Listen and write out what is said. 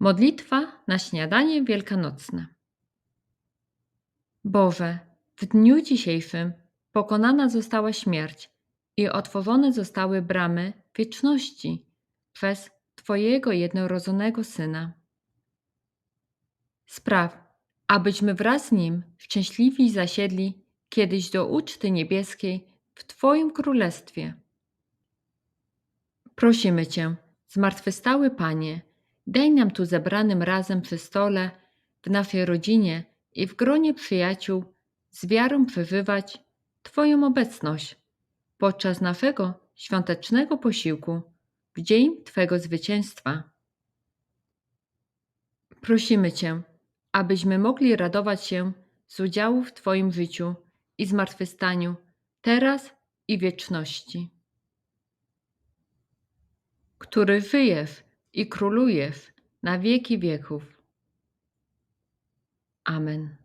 Modlitwa na śniadanie wielkanocne. Boże, w dniu dzisiejszym pokonana została śmierć i otworzone zostały bramy wieczności przez Twojego jednorodzonego Syna. Spraw, abyśmy wraz z Nim szczęśliwi zasiedli kiedyś do uczty niebieskiej w Twoim Królestwie. Prosimy Cię, zmartwychwstały Panie, daj nam tu zebranym razem przy stole, w naszej rodzinie i w gronie przyjaciół z wiarą przeżywać Twoją obecność podczas naszego świątecznego posiłku w dzień Twego zwycięstwa. Prosimy Cię, abyśmy mogli radować się z udziału w Twoim życiu i zmartwychwstaniu teraz i wieczności. Który żyjesz i królujesz na wieki wieków. Amen.